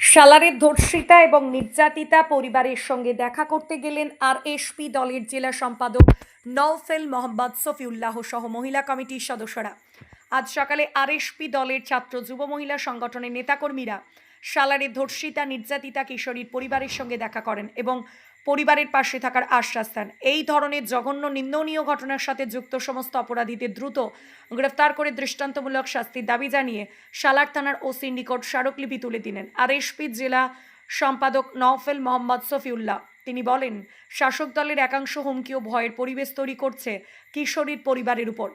সালারের ধর্ষিতা এবং নির্যাতিতা পরিবারের সঙ্গে দেখা করতে গেলেন আর এসপি দলের জেলা সম্পাদক নওফেল মোহাম্মদ সফিউল্লাহ সহ মহিলা কমিটির সদস্যরা। আজ সকালে আরএসপি দলের ছাত্র যুব মহিলা সংগঠনের নেতাকর্মীরা সালারের ধর্ষিতা, নির্যাতিতা, কিশোরীর পরিবারের সঙ্গে দেখা করেন এবং পরিবারের পাশে থাকার আশ্বাস দেন। এই ধরনের জঘন্য নিন্দনীয় ঘটনার সাথে যুক্ত সমস্ত অপরাধীদের দ্রুত গ্রেফতার করে দৃষ্টান্তমূলক শাস্তির দাবি জানিয়ে সালার থানার ওসির নিকট স্মারকলিপি তুলে দিলেন আরএসপি জেলা সম্পাদক নওফেল মোহাম্মদ সফিউল্লাহ। তিনি বলেন, শাসক দলের একাংশ হুমকি ও ভয়ের পরিবেশ তৈরি করছে কিশোরীর পরিবারের উপর।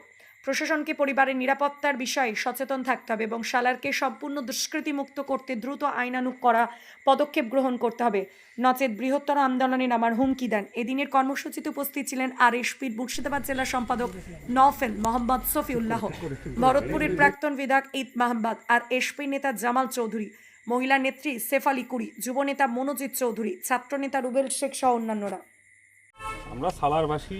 প্রশাসনকে পরিবারের নিরাপত্তার বিষয়ে সচেতন থাকতে হবে এবং সালারকে সম্পূর্ণ দুষ্কৃতিমুক্ত করতে দ্রুত আইনানুগ করা পদক্ষেপ গ্রহণ করতে হবে। নচেত বৃহত্তর আন্দোলনে নামার হুমকি দেন। এদিনের কর্মসূচিতে উপস্থিত ছিলেন আর এসপির মুর্শিদাবাদ জেলা সম্পাদক নওফেল মোহাম্মদ সফিউল্লাহ, ভরতপুরের প্রাক্তন বিধায়ক ঈদ মাহবাদ আর এসপি নেতা জামাল চৌধুরী, মহিলা নেত্রী সেফালি কুড়ি যুবনেতা মনোজিৎ চৌধুরী ছাত্রনেতা রুবেল শেখ সহ অন্যান্যরা। আমরা সালারবাসী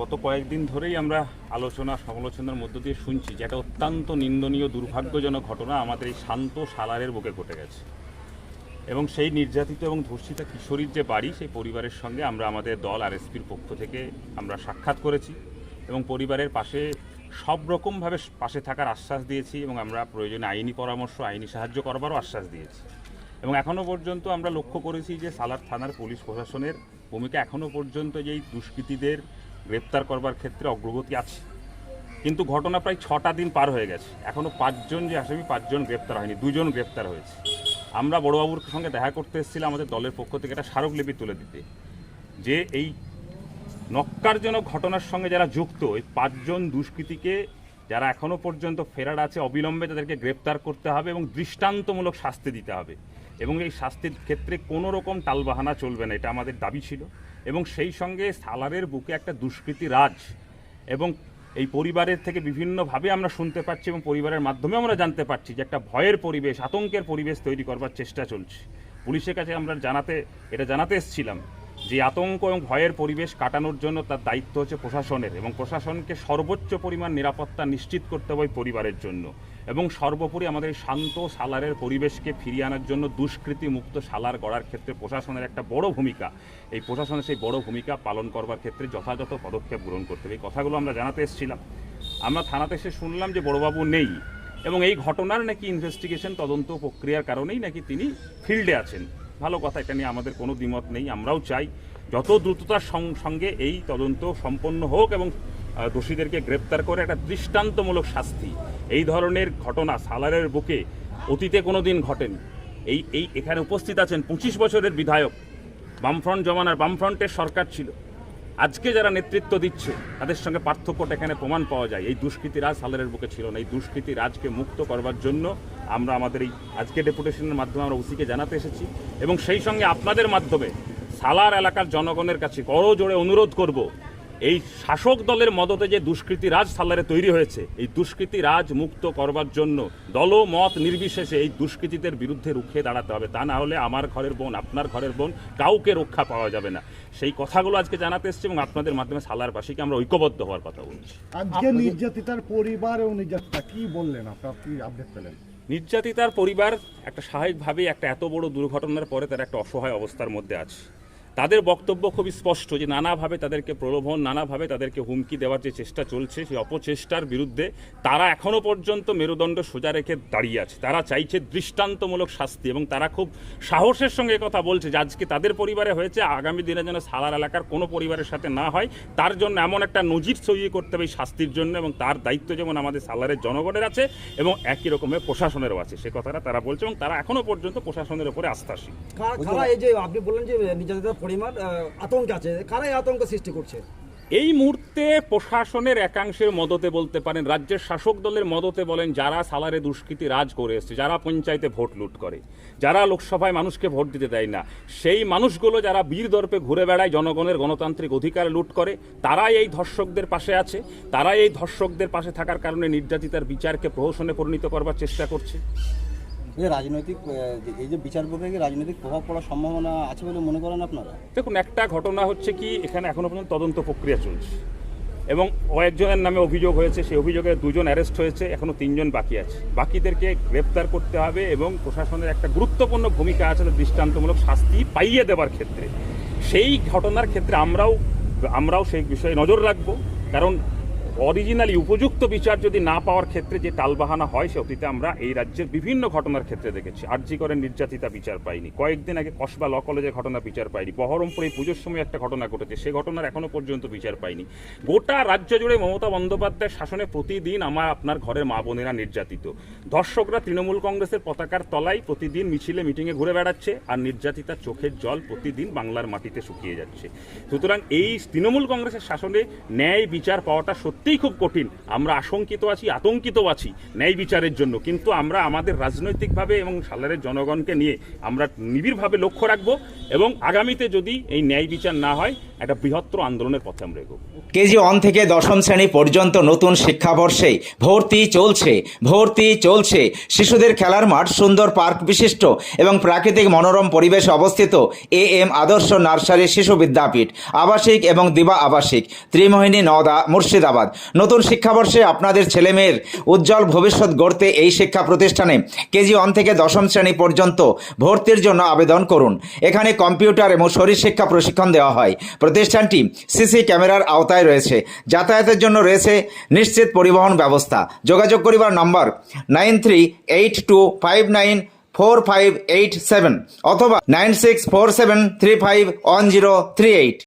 গত কয়েকদিন ধরেই আমরা আলোচনা, সমালোচনার মধ্য দিয়ে শুনছি যে একটা অত্যন্ত নিন্দনীয়, দুর্ভাগ্যজনক ঘটনা আমাদের এই শান্ত সালারের বুকে ঘটে গেছে। এবং সেই নির্যাতিত এবং ধর্ষিতা কিশোরীর যে বাড়ি, সেই পরিবারের সঙ্গে আমরা আমাদের দল আরএসপির পক্ষ থেকে আমরা সাক্ষাৎ করেছি এবং পরিবারের পাশে সব রকমভাবে পাশে থাকার আশ্বাস দিয়েছি এবং আমরা প্রয়োজনে আইনি পরামর্শ, আইনি সাহায্য করবারও আশ্বাস দিয়েছি। এবং এখনও পর্যন্ত আমরা লক্ষ্য করেছি যে সালার থানার পুলিশ প্রশাসনের ভূমিকা এখনও পর্যন্ত যেই দুষ্কৃতীদের গ্রেপ্তার করবার ক্ষেত্রে অগ্রগতি আছে। কিন্তু ঘটনা প্রায় ছটা দিন পার হয়ে গেছে। এখনও পাঁচজন যে আসামি, পাঁচজন গ্রেপ্তার হয়নি, দুজন গ্রেপ্তার হয়েছে। আমরা বড়বাবুর সঙ্গে দেখা করতে এসেছিলাম আমাদের দলের পক্ষ থেকে একটা স্মারকলিপি তুলে দিতে। যে এই নক্কারজনক ঘটনার সঙ্গে যারা যুক্ত এই পাঁচজন দুষ্কৃতীকে যারা এখনও পর্যন্ত ফেরার আছে, অবিলম্বে তাদেরকে গ্রেপ্তার করতে হবে এবং দৃষ্টান্তমূলক শাস্তি দিতে হবে। এবং এই শাস্তির ক্ষেত্রে কোনো রকম টালবাহানা চলবে না, এটা আমাদের দাবি ছিল। এবং সেই সঙ্গে সালারের বুকে একটা দুষ্কৃতি রাজ এবং এই পরিবারের থেকে বিভিন্নভাবে আমরা শুনতে পাচ্ছি এবং পরিবারের মাধ্যমে আমরা জানতে পারছি যে একটা ভয়ের পরিবেশ, আতঙ্কের পরিবেশ তৈরি করবার চেষ্টা চলছে। পুলিশের কাছে আমরা জানাতে, এটা জানাতে এসেছিলাম যে আতঙ্ক এবং ভয়ের পরিবেশ কাটানোর জন্য তার দায়িত্ব হচ্ছে প্রশাসনের এবং প্রশাসনকে সর্বোচ্চ পরিমাণ নিরাপত্তা নিশ্চিত করতে হবে পরিবারের জন্য। এবং সর্বোপরি আমাদের শান্ত সালারের পরিবেশকে ফিরিয়ে আনার জন্য দুষ্কৃতি মুক্ত সালার গড়ার ক্ষেত্রে প্রশাসনের একটা বড় ভূমিকা। এই প্রশাসনের সেই বড় ভূমিকা পালন করবার ক্ষেত্রে যথাযথ পদক্ষেপ গ্রহণ করতে হবে। এই কথাগুলো আমরা জানাতে এসেছিলাম। আমরা থানাতে এসে শুনলাম যে বড়বাবু নেই এবং এই ঘটনার নাকি ইনভেস্টিগেশন তদন্ত প্রক্রিয়ার কারণেই নাকি তিনি ফিল্ডে আছেন। ভালো কথা, এটা নিয়ে আমাদের কোনো দ্বিমত নেই। আমরাও চাই যত দ্রুততার সঙ্গে এই তদন্ত সম্পন্ন হোক এবং দোষীদেরকে গ্রেপ্তার করে একটা দৃষ্টান্তমূলক শাস্তি এই ধরনের ঘটনা সালারের বুকে অতীতে কোনো দিন ঘটেনি। এই এই এখানে উপস্থিত আছেন পঁচিশ বছরের বিধায়ক বামফ্রন্ট জমানার বামফ্রন্টের সরকার ছিল। আজকে যারা নেতৃত্ব দিচ্ছে, তাদের সঙ্গে পার্থক্যটা এখানে প্রমাণ পাওয়া যায়। এই দুষ্কৃতি রাজ সালারের বুকে ছিল না। এই দুষ্কৃতি রাজকে মুক্ত করবার জন্য আমরা আমাদের এই আজকে ডেপুটেশনের মাধ্যমে আমরা ওসিকে জানাতে এসেছি এবং সেই সঙ্গে আপনাদের মাধ্যমে সালার এলাকার জনগণের কাছে করো জোরে অনুরোধ করব এই শাসক দলের মদতে যে দুষ্কৃতি রাজ সালারে তৈরি হয়েছে এই দুষ্কৃতি রাজ মুক্ত করবার জন্য দল মত নির্বিশেষে এই দুষ্কৃতীদের বিরুদ্ধে রুখে দাঁড়াতে হবে। তা না হলে আমার ঘরের বোন আপনার ঘরের বোন কাউকে রক্ষা পাওয়া যাবে না। সেই কথাগুলো আজকে জানাতে এসেছি এবং আপনাদের মাধ্যমে সালার সালারবাসীকে আমরা ঐক্যবদ্ধ হওয়ার কথা বলছি। আজকে নির্যাতিতার পরিবার এবং নির্যাতিতা কি বললেন আপনার? কি আপডেট পেলেন? নির্যাতিতার পরিবার একটা স্বাভাবিকভাবে একটা এত বড় দুর্ঘটনার পরে তারা একটা অসহায় অবস্থার মধ্যে আছে। তাদের বক্তব্য খুবই স্পষ্ট যে নানাভাবে তাদেরকে প্রলোভন, নানাভাবে তাদেরকে হুমকি দেওয়ার যে চেষ্টা চলছে, সেই অপচেষ্টার বিরুদ্ধে তারা এখনও পর্যন্ত মেরুদণ্ড সোজা রেখে দাঁড়িয়ে আছে। তারা চাইছে দৃষ্টান্তমূলক শাস্তি এবং তারা খুব সাহসের সঙ্গে কথা বলছে যে আজকে তাদের পরিবারে হয়েছে, আগামী দিনে যেন সালার এলাকার কোনো পরিবারের সাথে না হয়, তার জন্য এমন একটা নজির ছড়িয়ে করতে হবে শাস্তির জন্য এবং তার দায়িত্ব যেমন আমাদের সালারের জনগণের আছে এবং একই রকমের প্রশাসনেরও আছে। সে কথাটা তারা বলছে এবং তারা এখনও পর্যন্ত প্রশাসনের উপরে যে আপনি বললেন যে পরিমাণ আতঙ্ক আছে। কারা এই আতঙ্ক সৃষ্টি করছে? এই মুহূর্তে প্রশাসনের একাংশের মদতে বলতে পারেন, রাজ্যের শাসক দলের মদতে বলেন, যারা সালারে দুষ্কৃতি রাজ করে এসছে, যারা পঞ্চায়েতে ভোট লুট করে, যারা লোকসভায় মানুষকে ভোট দিতে দেয় না, সেই মানুষগুলো যারা বীর দর্পে ঘুরে বেড়ায় জনগণের গণতান্ত্রিক অধিকার লুট করে, তারাই এই ধর্ষকদের পাশে আছে, তারাই এই ধর্ষকদের পাশে থাকার কারণে নির্যাতিতার বিচারকে প্রহসনে পরিণত করবার চেষ্টা করছে। যে রাজনৈতিক এই যে বিচার প্রক্রিয়াকে রাজনৈতিক প্রভাব পড়ার সম্ভাবনা আছে বলে মনে করেন আপনারা? দেখুন, একটা ঘটনা হচ্ছে কি, এখানে এখনও পর্যন্ত তদন্ত প্রক্রিয়া চলছে। এবং কয়েকজনের নামে অভিযোগ হয়েছে, সেই অভিযোগে দুজন অ্যারেস্ট হয়েছে, এখনও তিনজন বাকি আছে। বাকিদেরকে গ্রেপ্তার করতে হবে এবং প্রশাসনের একটা গুরুত্বপূর্ণ ভূমিকা আছে দৃষ্টান্তমূলক শাস্তি পাইয়ে দেওয়ার ক্ষেত্রে। সেই ঘটনার ক্ষেত্রে আমরাও আমরাও সেই বিষয়ে নজর রাখব, কারণ অরিজিনালি উপযুক্ত বিচার যদি না পাওয়ার ক্ষেত্রে যে টালবাহানা হয় সে অতীতে আমরা এই রাজ্যের বিভিন্ন ঘটনার ক্ষেত্রে দেখেছি। আরজি করে নির্যাতিতা বিচার পাইনি কয়েকদিন আগে কসবা ল কলেজের ঘটনা বিচার পাইনি বহরমপুরে পুজোর সময় একটা ঘটনা ঘটেছে, সে ঘটনার এখনও পর্যন্ত বিচার পাইনি গোটা রাজ্য জুড়ে মমতা বন্দ্যোপাধ্যায়ের শাসনে প্রতিদিন আমার আপনার ঘরের মা বোনেরা নির্যাতিত। দর্শকরা তৃণমূল কংগ্রেসের পতাকার তলায় প্রতিদিন মিছিলে মিটিংয়ে ঘুরে বেড়াচ্ছে আর নির্যাতিতা চোখের জল প্রতিদিন বাংলার মাটিতে শুকিয়ে যাচ্ছে। সুতরাং এই তৃণমূল কংগ্রেসের শাসনে ন্যায় বিচার পাওয়াটা সত্যিই খুব কঠিন। আমরা আশঙ্কিত আছি, আতঙ্কিত আছি ন্যায় বিচারের জন্য। কিন্তু আমরা আমাদের রাজনৈতিকভাবে এবং সালারের জনগণকে নিয়ে আমরা নিবিড়ভাবে লক্ষ্য রাখব এবং আগামীতে যদি এই ন্যায় বিচার না হয়, একটা বৃহত্তর আন্দোলনের পথে আমরা এগোবো। কেজি ওয়ান থেকে দশম শ্রেণি পর্যন্ত নতুন শিক্ষাবর্ষে ভর্তি চলছে ভর্তি চলছে। শিশুদের খেলার মাঠ, সুন্দর পার্ক বিশিষ্ট এবং প্রাকৃতিক মনোরম পরিবেশে অবস্থিত। এ এম আদর্শ নার্সারি শিশু বিদ্যাপীঠ, আবাসিক এবং দিবা আবাসিক। ত্রিমোহিনী নওদা মুর্শিদাবাদ। নতুন শিক্ষাবর্ষে আপনাদের ছেলেমেয়ের উজ্জ্বল ভবিষ্যৎ গড়তে এই শিক্ষা প্রতিষ্ঠানে কেজি ওয়ান থেকে দশম শ্রেণি পর্যন্ত ভর্তির জন্য আবেদন করুন। এখানে কম্পিউটার এবং শরীর শিক্ষা প্রশিক্ষণ দেওয়া হয়। প্রতিষ্ঠানটি সিসি ক্যামেরার আওতায় রয়েছে। যাতায়াতের জন্য রয়েছে নিশ্চিত পরিবহন ব্যবস্থা। যোগাযোগ করিবার নম্বর nine three eight two five nine four five eight seven অথবা nine six four seven three five one zero three eight.